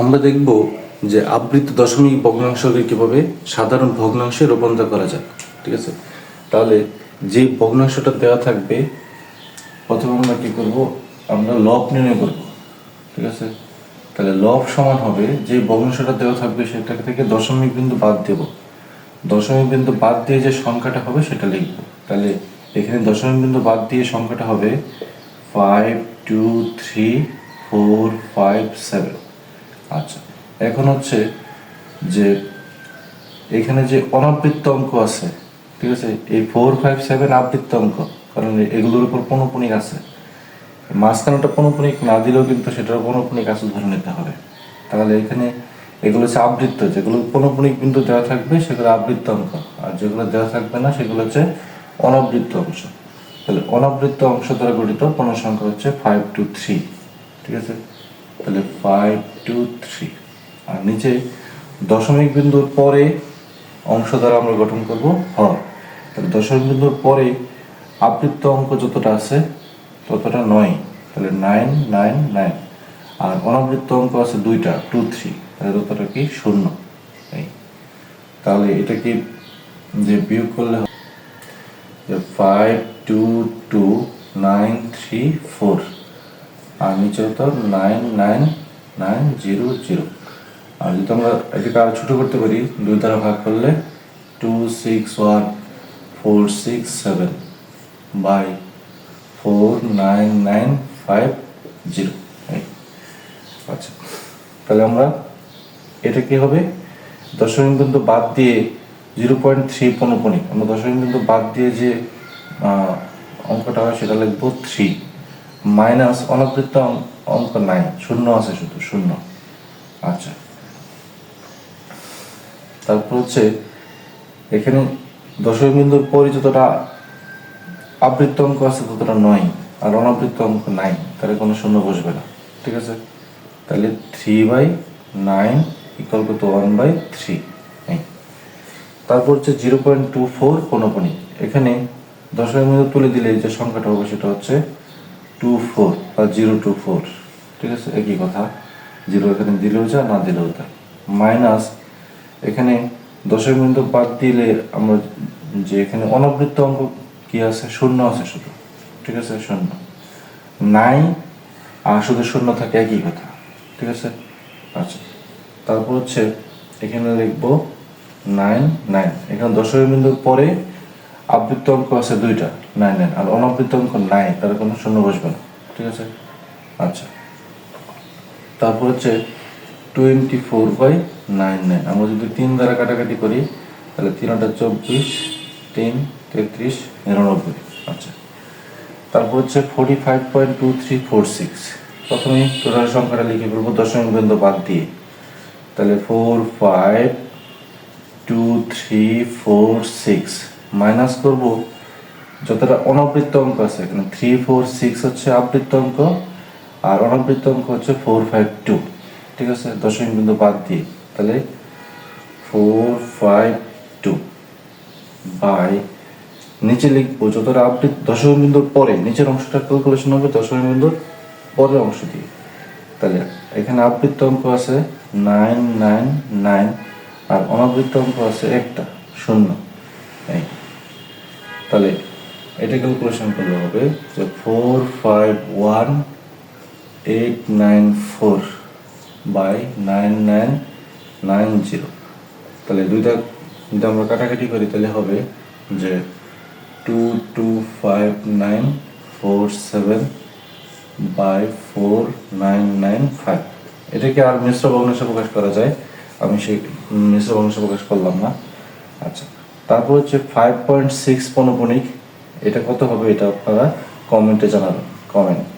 আমরা দেখব যে আবৃত দশমিক ভগ্নাংশকে কীভাবে সাধারণ ভগ্নাংশে রূপান্তর করা যায়, ঠিক আছে? তাহলে যে ভগ্নাংশটা দেওয়া থাকবে, প্রথমে আমরা কি করব? আমরা লব নির্ণয় করব, ঠিক আছে? তাহলে লব সমান হবে, যে ভগ্নাংশটা দেওয়া থাকবে সেটা থেকে দশমিক বিন্দু বাদ দেব। দশমিক বিন্দু বাদ দিয়ে যে সংখ্যাটা হবে সেটা লিখব। তাহলে এখানে দশমিক বিন্দু বাদ দিয়ে সংখ্যাটা হবে five two three four five seven আচ্ছা। এখন হচ্ছে যে এখানে যে অনাবৃত্ত অঙ্ক আছে, ঠিক আছে? এই ফোর ফাইভ সেভেন আবৃত্ত অঙ্ক, কারণ এগুলোর উপর পনপনিক আছে। মাঝখানেটা পনপনিক না দিলেও কিন্তু সেটার পনপনিক আছে ধরে নিতে হবে। তাহলে এখানে এগুলো হচ্ছে আবৃত্ত, যেগুলো পনপনিক বিন্দু দেওয়া থাকবে সেগুলো আবৃত্ত অঙ্ক, আর যেগুলো দেওয়া থাকবে না সেগুলো হচ্ছে অনাবৃত্ত অংশ। তাহলে অনাবৃত্ত অংশ দ্বারা গঠিত পূর্ণ সংখ্যা হচ্ছে ফাইভ টু থ্রি ঠিক আছে? তাহলে ফাইভ টু থ্রি আর নিচে দশমিক বিন্দুর পরে অংশ দ্বারা আমরা গঠন করব হর। তাহলে দশমিক বিন্দুর পরে আবৃত্ত অঙ্ক যতটা আছে, ততটা নয়। তাহলে নাইন নাইন নাইন আর অনাবৃত্ত অঙ্ক আছে দুইটা টু থ্রি তাহলে ততটা কি? শূন্য। তাহলে এটা কি যে বিয়োগ করলে যে five two two nine three four আর নিচে হতো nine nine nine zero zero. আর যদি আমরা এটাকে আরও ছোটো করতে পারি, দুই দ্বারা ভাগ করলে two six one four six seven by four nine nine five zero আচ্ছা তাহলে আমরা এটা কি হবে? দশমিক বিন্দু বাদ দিয়ে জিরো পয়েন্ট থ্রি পনপনিক আমরা দশমিক বিন্দু বাদ দিয়ে যে অঙ্কটা হয় সেটা লিখব থ্রি মাইনাস অনাবৃত্ত অঙ্ক- নাই, শূন্য আছে শুধু, শূন্য। আচ্ছা। তারপর হচ্ছে, এখানে দশমিক বিন্দুর পরে যতটা আবৃত্ত অঙ্ক আছে ততটা নয়, আর অনাবৃত্ত অঙ্ক নাই, তাহলে কোনো শূন্য বসবে না, ঠিক আছে? তাহলে three by nine equal two one by three তারপর হচ্ছে জিরো পয়েন্ট টু ফোর পনপনি এখানে দশমিক বিন্দু তুলে দিলে যে সংখ্যাটা হবে সেটা হচ্ছে টু ফোর বা জিরো টু ফোর ঠিক আছে? একই কথা। জিরো এখানে দিলেও যা, না দিলেও তা। মাইনাস এখানে দশমিক বিন্দু বাদ দিলে আমরা যে এখানে অনাবৃত্ত অঙ্ক কি আছে? শূন্য আছে শুধু। ঠিক আছে? শূন্য। নাই আর শুধু শূন্য থাকে একই কথা। ঠিক আছে? আচ্ছা। তারপর হচ্ছে এখানে লিখব নাইন নাইন এখানে দশমিক বিন্দুর পরে আবৃত্ত অঙ্ক আছে দুইটা নাইন নাইন আর অনাবৃত্ত অঙ্ক নাই তার কোনো শূন্য বসবে না, ঠিক আছে? আচ্ছা। তারপর হচ্ছে twenty four by nine nine আমরা যদি তিন দ্বারা কাটাকাটি করি, তাহলে তিন আটা চব্বিশ, তিন, তেত্রিশ, নিরানব্বই। আচ্ছা। তারপর হচ্ছে forty five point two three four six প্রথমে টোটাল সংখ্যাটা লিখে ফেলব দশমিক বিন্দু বাদ দিয়ে। তাহলে four five two three four six minus করব যতটা অনাবৃত্ত অঙ্ক আছে। এখানে থ্রি ফোর সিক্স হচ্ছে আবৃত্ত অঙ্ক আর অনাবৃত্ত অঙ্ক হচ্ছে ফোর ফাইভ টু ঠিক আছে? দশমিক বিন্দু বাদ দিয়ে। তাহলে ফোর ফাইভ টু বাই নিচে লিখব যতটা আবৃত দশমিক বিন্দুর পরে, নিচের অংশটা ক্যালকুলেশন হবে দশমিক বিন্দুর পরের অংশ দিয়ে। তাহলে এখানে আবৃত্ত অঙ্ক আছে নাইন নাইন নাইন আর অনাবৃত্ত অঙ্ক আছে একটা, শূন্য। এই। তাহলে এটা ক্যালকুলেশন করলে হবে যে four five one eight nine four by nine nine nine zero তাহলে দুইটা, যদি আমরা কাটাকাটি করি, তাহলে হবে যে two two five nine four seven by four nine nine five এটাকে আর মিশ্র ভগ্নাংশে প্রকাশ করা যায়। আমি সেই মিশ্র ভগ্নাংশে প্রকাশ করলাম না। আচ্ছা। তারপর হচ্ছে ফাইভ পয়েন্ট সিক্স পনপনিক এটা কত হবে এটা আপনারা কমেন্টে জানাবেন কমেন্ট